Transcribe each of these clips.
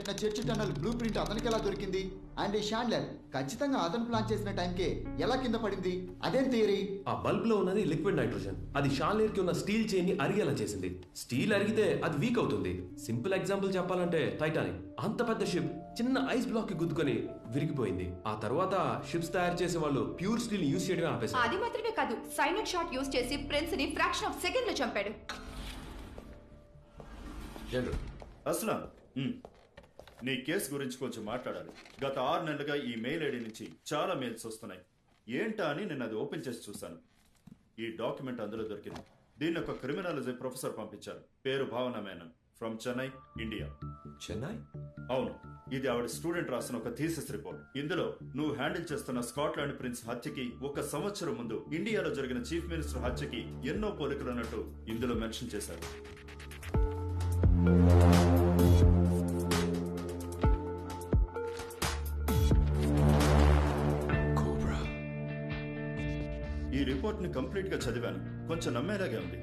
Church tunnel blue print అతనికి ఎలా దొరికింది? అండ్ ఈ షాండ్లర్ ఖచ్చితంగా అతను ప్లాన్ చేసిన టైంకే ఎలా కింద పడింది? అదేం థియరీ ఆ బల్బ్లో ఉన్నది లిక్విడ్ నైట్రోజన్ అది షాన్లేర్కి ఉన్న స్టీల్ చైన్ని అరిగేలా చేసింది. స్టీల్ అరిగితే అది వీక్ అవుతుంది. సింపుల్ ఎగ్జాంపుల్ చెప్పాలంటే టైటానిక్ అంత పెద్ద షిప్ చిన్న ఐస్ బ్లాక్కి గుద్దుకొని విరిగిపోయింది. ఆ తర్వాత షిప్స్ తయారు చేసే వాళ్ళు ప్యూర్ స్టీల్ యూస్ చేయడమే ఆపేశారు. అది మాత్రమే కాదు సైనట్ షాట్ యూజ్ చేసి ప్రిన్స్ని ఫ్రాక్షన్ ఆఫ్ సెకండ్లో చంపాడు. జనరల్ అస్లాం. నీ కేసు గురించి కొంచెం మాట్లాడాలి. గత ఆరు నెలలుగా ఈ మెయిల్ ఐడి నుంచి చాలా మెయిల్స్ వస్తున్నాయి. ఏంటా అని నేను అది ఓపెన్ చేసి చూశాను. ఈ డాక్యుమెంట్ అందులో దొరికింది. దీన్ని ఒక క్రిమినాలజీ ప్రొఫెసర్ పంపించారు. పేరు Bhavana Menon. From Chennai India. Chennai? అవును. ఇది ఆవిడ స్టూడెంట్ రాసిన ఒక థీసిస్ రిపోర్ట్. ఇందులో నువ్వు హ్యాండిల్ చేస్తున్న స్కాట్లాండ్ ప్రిన్స్ హత్యకి ఒక సంవత్సరం ముందు ఇండియాలో జరిగిన చీఫ్ మినిస్టర్ హత్యకి ఎన్నో పోలికలు ఉన్నట్టు ఇందులో మెన్షన్ చేశారు. ఈ రిపోర్ట్ని కంప్లీట్గా చదివాను. కొంచెం నమ్మేలాగే ఉంది.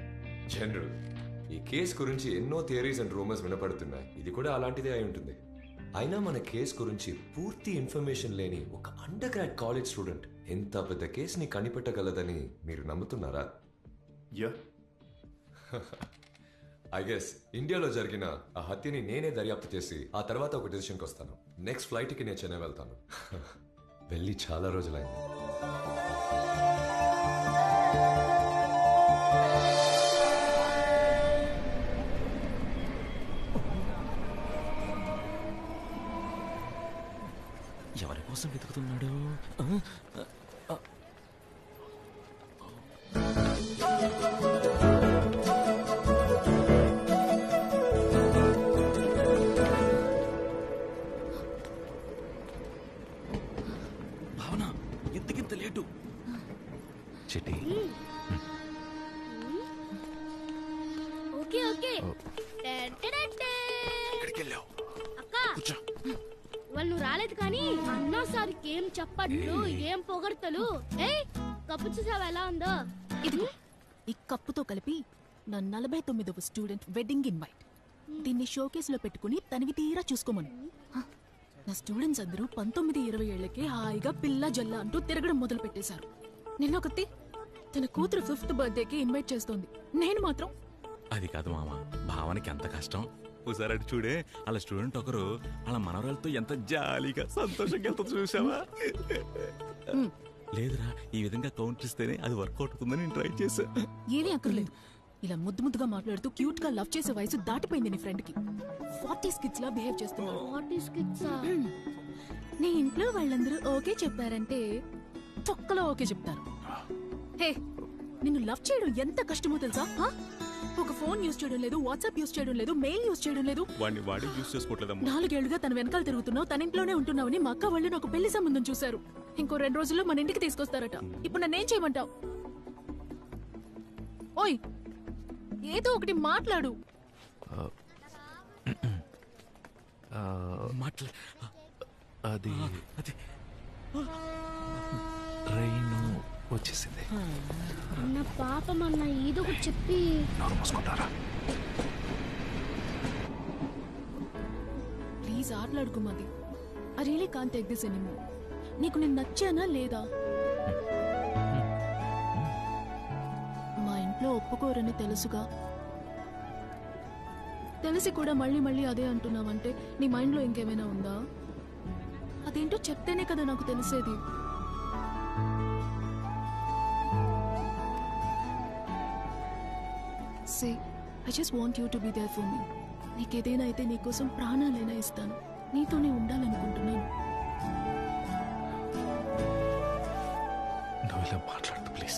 జనరల్ ఈ కేస్ గురించి ఎన్నో థియరీస్ అండ్ రూమర్స్ వినపడుతున్నాయి. ఇది కూడా అలాంటిదే అయి ఉంటుంది. అయినా మన కేస్ గురించి పూర్తి ఇన్ఫర్మేషన్ లేని ఒక అండర్ గ్రాడ్ కాలేజ్ స్టూడెంట్ ఎంత పెద్ద కేసుని కనిపెట్టగలదని మీరు నమ్ముతున్నారా? యా. ఐ గెస్ ఇండియాలో జరిగిన ఆ హత్యని నేనే దర్యాప్తు చేసి ఆ తర్వాత ఒక డెసిషన్కి వస్తాను. నెక్స్ట్ ఫ్లైట్కి నేను చెన్నై వెళ్తాను. వెళ్ళి చాలా రోజులైంది. ఎవరి కోసం వెతుకుతున్నాడు? చెట్టి. Okay okay. కూర్చో. వాళ్ళు రాలేదు కానీ అన్నా సార్కి ఏం చెప్పట్లు ఏం పొగడతలు. కప్పు చూసావా ఎలా ఉందో? ఇదిగో ఈ కప్పుతో కలిపి నా నలభై తొమ్మిదవ స్టూడెంట్ వెడ్డింగ్ ఇన్వైట్. దీన్ని షోకేస్లో పెట్టుకుని తనివి తీరా చూసుకోమను. నా స్టూడెంట్స్ అందరూ పంతొమ్మిది ఇరవై ఏళ్ళకే హాయిగా పిల్ల జల్ల అంటూ తిరగడం మొదలు పెట్టేశారు నిన్నొకతి తన కూతురు ఫిఫ్త్ బర్త్డేకి ఇన్వైట్ చేస్తోంది. నేను మాత్రం. అది కాదు మామ భావనకి ఎంత కష్టం? ఒకసారి అటు చూడే వాళ్ళ స్టూడెంట్ ఒకరు వాళ్ళ మనవరాలతో ఎంత జాలీగా సంతోషంగా ఎంత చూసావా లేదురా ఈ విధంగా కౌంటర్ ఇస్తేనే అది వర్కౌట్ అవుతుందని నేను ట్రై చేశా. ఏమీ అక్కర్లేదు. ఇలా ముద్దు ముద్దుగా మాట్లాడుతూ క్యూట్గా లవ్ చేసే వయసు దాటిపోయింది నీ ఫ్రెండ్కి. ఫార్టీ కిడ్స్ లా బిహేవ్ చేస్తున్నాడు వాట్ ఈస్ కిడ్స్ నీ ఇంట్లో వాళ్ళందరూ ఓకే చెప్పారంటే తొక్కలో ఓకే చెప్తారు. హే నిన్ను లవ్ చేయడం ఎంత కష్టమో తెలుసా? ఒక ఫోన్ యూజ్ చేయడం లేదు వాట్సాప్ యూజ్ చేయడం లేదు మెయిల్ యూజ్ చేయడం లేదు. వాడిని వాడి యూస్ చేసుకోవట్లేదమ్మా. నాలుగేళ్ళుగా తన వెనకాల తిరుగుతున్నావు తన ఇంట్లోనే ఉంటున్నావని మా అక్క వాళ్ళు నాకు పెళ్ళి సంబంధం చూశారు. ఇంకో రెండు రోజుల్లో మన ఇంటికి తీసుకొస్తారట. ఇప్పుడు నన్నేం చేయమంటావు? ఓయ్ ఏదో ఒకటి మాట్లాడు. మాట్లా అది అది ట్రైన్ వచ్చేసింది. అన్న పాపం అన్న ఏదో ఒకటి చెప్పి. నోరు మూసుకుంటారా? Please ఆటలాడుకోమది I really can't take this anymore నీకు నేను నచ్చానా లేదా? మా ఇంట్లో ఒప్పుకోరని తెలుసుగా. తెలిసి కూడా మళ్ళీ మళ్ళీ అదే అంటున్నావంటే నీ మైండ్లో ఇంకేమైనా ఉందా? అదేంటో చెప్తేనే కదా నాకు తెలిసేది. Say I just want you to be there for me నీకేదైనా అయితే నీకోసం ప్రాణాలైనా ఇస్తాను. నీతోనే ఉండాలనుకుంటున్నాను. నువ్వు ఇలా మాట్లాడదు please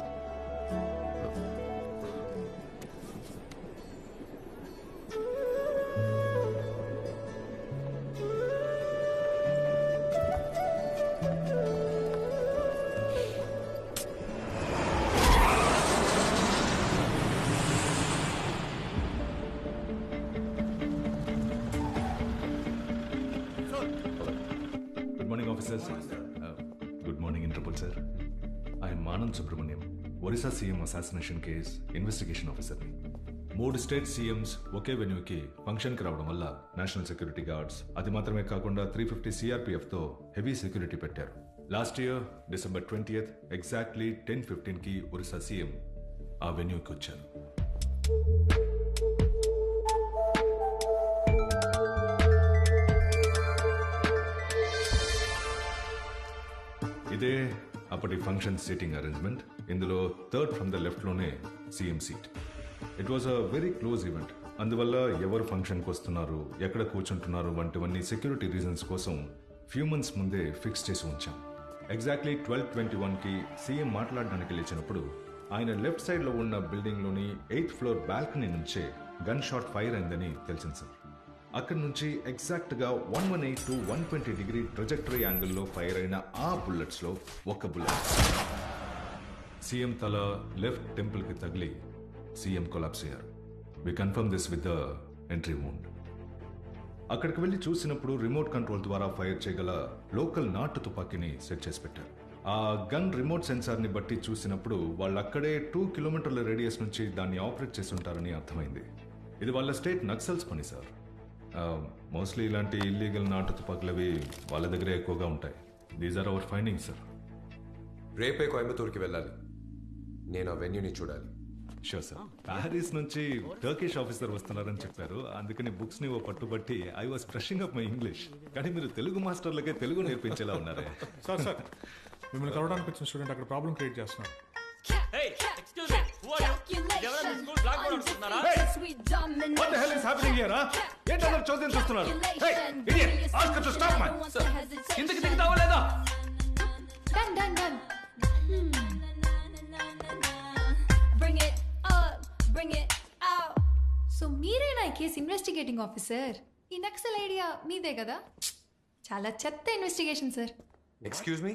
Good morning, officers. Uh, good morning, Interpol, sir. I am Anand Subramaniam, Orissa CM assassination case investigation officer. మూడు స్టేట్ సీఎంస్ ఒకే వెన్యూకి ఫంక్షన్కి రావడం వల్ల నేషనల్ సెక్యూరిటీ గార్డ్స్ అది మాత్రమే కాకుండా త్రీ ఫిఫ్టీ తో హెవీ సెక్యూరిటీ పెట్టారు last year December twenty exactly ten ఫిఫ్టీన్కి Orissa CM ఆ వెన్యూకి వచ్చారు ఇదే అప్పటి ఫంక్షన్ సీటింగ్ అరేంజ్మెంట్ ఇందులో third from the లెఫ్ట్లోనే CM seat. It was a very close event అందువల్ల ఎవరు ఫంక్షన్కి వస్తున్నారు ఎక్కడ కూర్చుంటున్నారు వంటివన్నీ సెక్యూరిటీ రీజన్స్ కోసం ఫ్యూ మంత్స్ ముందే ఫిక్స్ చేసి ఉంచాం. ఎగ్జాక్ట్లీ ట్వెల్వ్ ట్వంటీ వన్కి సీఎం మాట్లాడడానికి లేచినప్పుడు ఆయన లెఫ్ట్ సైడ్లో ఉన్న బిల్డింగ్లోని ఎయిత్ ఫ్లోర్ బాల్కనీ నుంచే గన్ షాట్ ఫైర్ అయిందని తెలిసింది సార్. అక్కడి నుంచి ఎగ్జాక్ట్గా one one eight two one twenty degree trajectory యాంగిల్లో ఫైర్ అయిన ఆ బుల్లెట్స్లో ఒక బుల్లెట్. సీఎం తల లెఫ్ట్ టెంపుల్కి తగిలి సీఎం కొలాప్స్ అయ్యారు. We confirm this with the entry wound అక్కడికి వెళ్ళి చూసినప్పుడు రిమోట్ కంట్రోల్ ద్వారా ఫైర్ చేయగల లోకల్ నాటు తుపాకీని సెట్ చేసి పెట్టారు. ఆ గన్ రిమోట్ సెన్సార్ని బట్టి చూసినప్పుడు వాళ్ళు అక్కడే టూ కిలోమీటర్ల రేడియస్ నుంచి దాన్ని ఆపరేట్ చేసి ఉంటారని అర్థమైంది. ఇది వాళ్ళ స్టేట్ నక్సల్స్ పని సార్. మోస్ట్లీ ఇలాంటి ఇల్లీగల్ నాటు తుపాకులు అవి వాళ్ళ దగ్గరే ఎక్కువగా ఉంటాయి. These are our finding sir రేపే కోయంబత్తూర్కి వెళ్ళాలి. నేను ఆ వెన్యూని చూడాలి. షూర్ సార్ ప్యారిస్ నుంచి టర్కిష్ ఆఫీసర్ వస్తున్నారని చెప్పారు. అందుకని బుక్స్ని ఓ పట్టుబట్టి I was freshing up my English కానీ మీరు తెలుగు మాస్టర్లకే తెలుగు నేర్పించేలా ఉన్నారే. సార్ సార్ మిమ్మల్ని కలవడానికి వచ్చిన స్టూడెంట్ అక్కడ ప్రాబ్లం క్రియేట్ చేస్తున్నారు. What the hell is happening here, huh? ఏంటి అందరూ చోద్యం చూస్తున్నారు? Hey, idiot, ask her to stop, man. కిందకి దిగుతావా లేదా? Done done done Bring it up, bring it out. So మీరేనా ఈ కేసు ఇన్వెస్టిగేటింగ్ ఆఫీసర్ ఈ నక్సల్ ఐడియా మీదే కదా? చాలా చెత్త investigation sir excuse me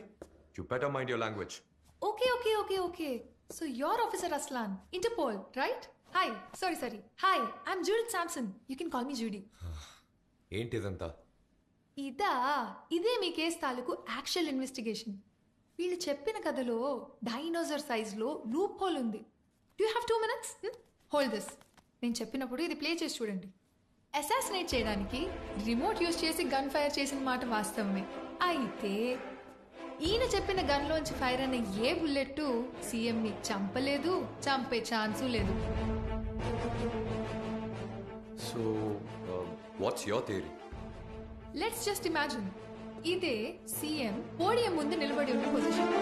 you better mind your language okay okay okay okay so your officer Aslan Interpol right hi sorry sorry hi I'm Judith Samson you can call me Judy ఏంటి ఇదంతా? ఇదా ఇదే మీ case తాలూకు actual investigation వీళ్ళు చెప్పిన కథలో dinosaur సైజ్లో లూప్ హోల్ ఉంది. Do have two minutes hold this నేను చెప్పినప్పుడు ఇది ప్లే చేసి చూడండి. అసాసినేట్ చేయడానికి రిమోట్ యూజ్ చేసి గన్ ఫైర్ చేసిన మాట వాస్తవమే. అయితే ఈయన చెప్పిన గన్లోంచి ఫైర్ అయిన ఏ బుల్లెట్ సీఎంని చంపలేదు చంపే ఛాన్సు లేదు. So what's your theory let's just imagine ఇదే సీఎం పోడియం ముందు నిలబడి ఉన్న పొజిషన్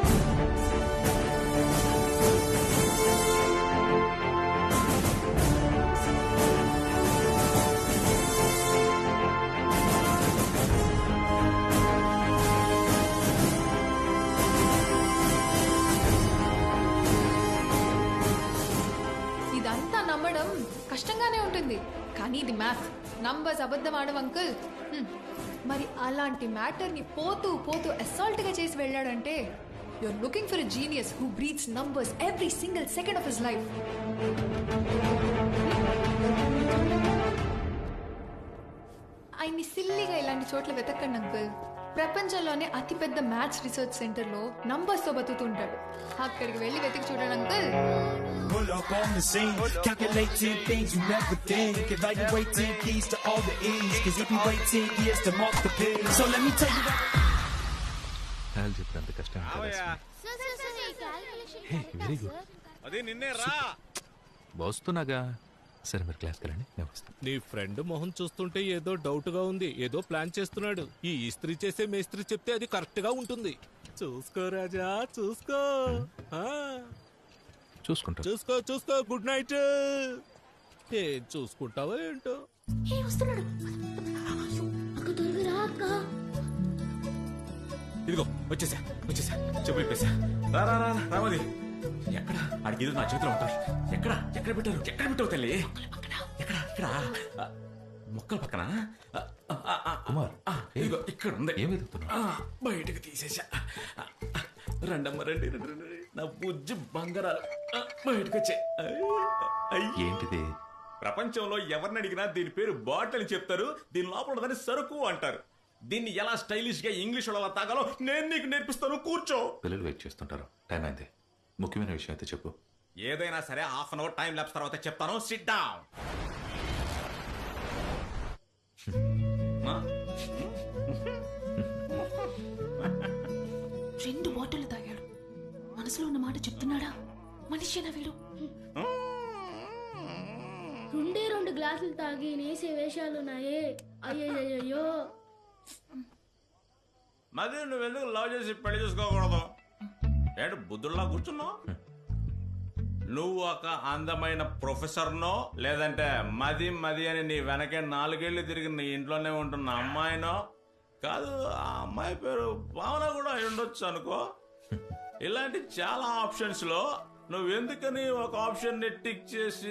కానీ ఇది మ్యాథ్ నంబర్స్ అబద్ధం ఆడవు అంకుల్ hmm. మరి అలాంటి మ్యాటర్ని పోతూ పోతూ అసాల్ట్గా చేసి వెళ్ళాడంటే you're looking for genius who breathes numbers every single second of his life ఆయన్ని సిల్లీగా ఇలాంటి చోట్ల వెతకండి అంకుల్ ప్రపంచంలోనే అతిపెద్ద మ్యాథ్స్ రీసెర్చ్ సెంటర్లో నంబర్స్తో బతుకుతుంటాడు అక్కడికి వెళ్ళి వెతికి చూడండి uncle Pull up on the scene, calculating things you never think. Evaluating keys to all the E's, cause if you wait 10 years to mark the pin. So let me tell you what. వాళ్ళు చెప్పినంత కష్టం very good అదే నిన్నే రా వస్తున్నాగా సరే మీరు క్లాస్కి వెళ్ళండి నేను వస్తాను నీ ఫ్రెండ్ మొహం చూస్తుంటే ఏదో డౌట్గా ఉంది ఏదో ప్లాన్ చేస్తున్నాడు ఈ ఇస్త్రీ చేసే మేస్త్రి చెప్తే అది కరెక్ట్గా ఉంటుంది చూసుకో రాజా చూసుకో ఆ, చూసుకుంటాను చూసుకో చూసుకో గుడ్ నైట్ ఏం చూసుకుంటావో ఏంటో? ఏ వస్తున్నాడు. అక్క త్వరగా రా అక్క. ఇదిగో వచ్చేసా వచ్చేసా చెప్పు ఇప్పేసా. రా రా రా రామది ఎక్కడ? అడిగి నా చేతిలో ఉంటారు. ఎక్కడ? ఎక్కడ పెట్టారు? ఎక్కడ పెట్టావు తల్లి? ఎక్కడ? ఇక్కడ ఆ, మొక్కల పక్కన? ఆ, ఆ, ఆ, కుమార్ ఆ, ఇదిగో ఇక్కడ ఉంది. ఏం వెతుకుతున్నావు? ఆ, బయటకు తీసేసా. ఆ, ఆ, రండమ్మ రండి రండి రండి, రండి. నా బుజ్జి బంగారాలు. బయటకు ఏంటిది? ప్రపంచంలో ఎవరిని అడిగినా దీని పేరు బాటిల్ అని చెప్తారు దీని లోపల ఉన్నదాన్ని సరుకు అంటారు. దీన్ని ఎలా స్టైలిష్గా ఇంగ్లీష్లో తాగాలో నేను నీకు నేర్పిస్తాను కూర్చో. పిల్లలు వెయిట్ చేస్తుంటారు. టైం అయింది. ముఖ్యమైన విషయం అయితే చెప్పు. ఏదైనా సరే half an hour time labs తర్వాత చెప్తాను. సిట్ డౌన్ మనసులో ఉన్న మాట చెప్తున్నాడా? మనిషినా వీడు? రెండే రెండు గ్లాసులు తాగి నేసే వేషాలున్నాయే అయ్యయ్యో మరి నువ్వెందుకు లవ్ చేసి పెళ్ళి చేసుకోకూడదు? ఏంటి బుద్ధుల్లా కూర్చున్నావు? నువ్వు ఒక అందమైన ప్రొఫెసర్నో లేదంటే మది మది అని నీ వెనకే నాలుగేళ్ళు తిరిగి నీ ఇంట్లోనే ఉంటున్న అమ్మాయినో? కాదు ఆ అమ్మాయి పేరు భావన కూడా అయి ఉండొచ్చు అనుకో. ఇలాంటి చాలా ఆప్షన్స్లో నువ్వు ఎందుకని ఒక ఆప్షన్ని టిక్ చేసి